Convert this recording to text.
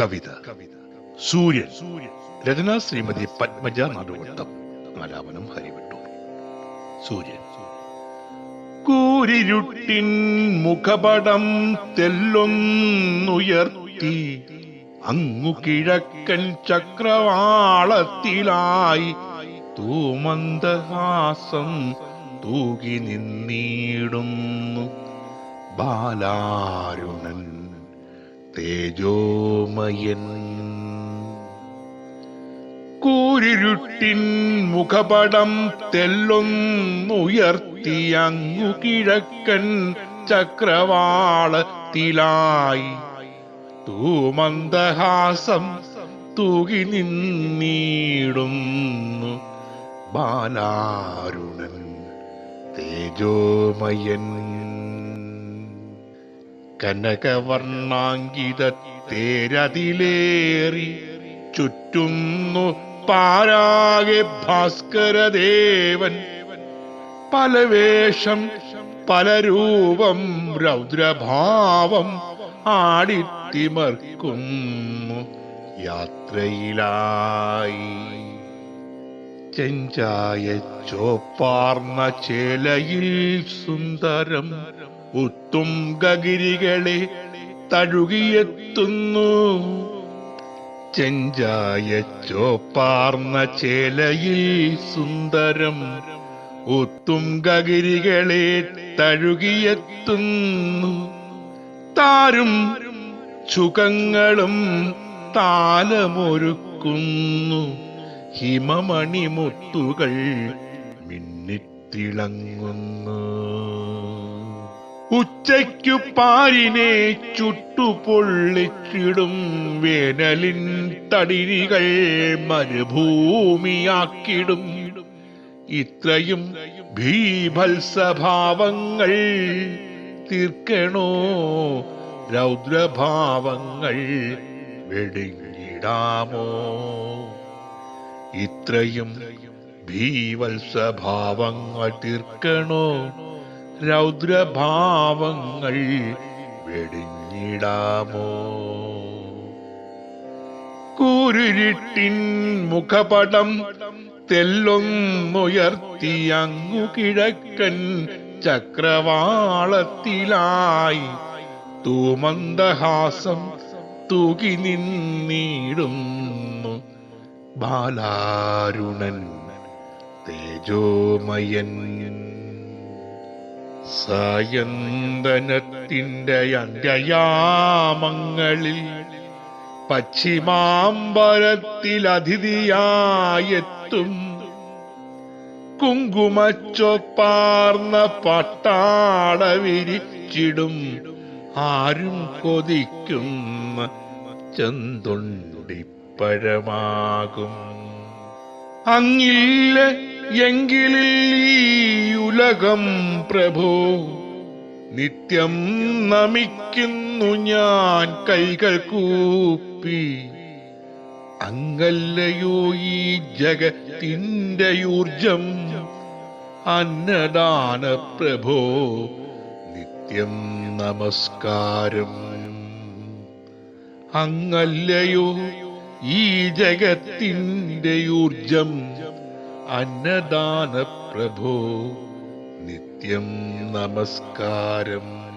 കവിത. സൂര്യൻ. രചന ശ്രീമതി പത്മജ നടുവട്ടം. ആലാപനം ഹരിവിട്ടു. സൂര്യൻ. കൂരിരുട്ടിൻ മുഖപടം തെല്ലൊന്നുയർത്തി അങ്ങു കിഴക്കൻ ചക്രവാളത്തിലായി തൂമന്ദഹാസം തൂകി നിന്നീടുന്നു ബാലാരുണൻ. തേജോമയൻ. കൂരിരുട്ടിൻ മുഖപടം തെല്ലൊന്നുയർത്തി അങ്ങു കിഴക്കൻ ചക്രവാളത്തിലായി. തൂമന്ദഹാസം തൂകി നിന്നീടുന്നു ബാലാരുണൻ തേജോമയൻ. കനകവർണാങ്കിത തേരതിലേറി ചുറ്റുന്നു പാരാകെ ഭാസ്കരദേവൻ. പല വേഷം പല രൂപം രൗദ്രഭാവം ആടിത്തിമർക്കുന്നു. യാത്രയിലായി ചെഞ്ചായ ചോപ്പാർന്ന ചേലയിൽ സുന്ദരം ഉത്തുംഗഗിരികളെ തഴുകിയെത്തുന്നു. ചെഞ്ചായ ചോപ്പാർന്ന ചേലയിൽ സുന്ദരം ഉത്തുംഗഗിരികളെ തഴുകിയെത്തുന്നു. താരും ചുഖങ്ങളും താലമൊരുക്കുന്നു. ഹിമമണിമുത്തുകൾ മിന്നിത്തിളങ്ങുന്നു. ഉച്ചയ്ക്കു പാരിനെ ചുട്ടുപൊള്ളിച്ചിടും വേനലിൻ തടിരികൾ മരുഭൂമിയാക്കിടും. ഇത്രയും ഭീഭത്സഭാവങ്ങൾ തീർക്കണോ? രൗദ്രഭാവങ്ങൾ വെടിഞ്ഞിടാമോ? ഇത്രയും ഭീവത്സഭാവങ്ങൾ തീർക്കണോ? രൗദ്രഭാവങ്ങൾ വെടിഞ്ഞിടാമോ? കൂരുരുട്ടിൻ മുഖപടം തെല്ലൊന്നുയർത്തി അങ്ങു കിഴക്കൻ ചക്രവാളത്തിലായി തൂമന്ദഹാസം തൂകി നിന്നീടുന്നു ബാലാരുണൻ തേജോമയൻ. സായന്തനത്തിന്റെ അന്ത്യയാമങ്ങളിൽ പശ്ചിമാമ്പരത്തിൽ അതിഥിയായെത്തും കുങ്കുമച്ചൊപ്പാർന്ന പട്ടാട വിരിച്ചിടും ആരും കൊതിക്കുന്ന ചെന്തുണ്ടിപ്പഴമാകും. അങ്ങില്ല എങ്കിലിൽ ഈ ഉലകം പ്രഭോ. നിത്യം നമിക്കുന്നു ഞാൻ കൈകൾ കൂപ്പി. അങ്ങല്ലയോ ഈ ജഗത്തിന്റെ ഊർജം. അന്നദാന പ്രഭോ നിത്യം നമസ്കാരം. അങ്ങല്ലയോ ഈ ജഗത്തിന്റെ ഊർജം. അന്നദാന പ്രഭോ നിത്യം നമസ്കാരം.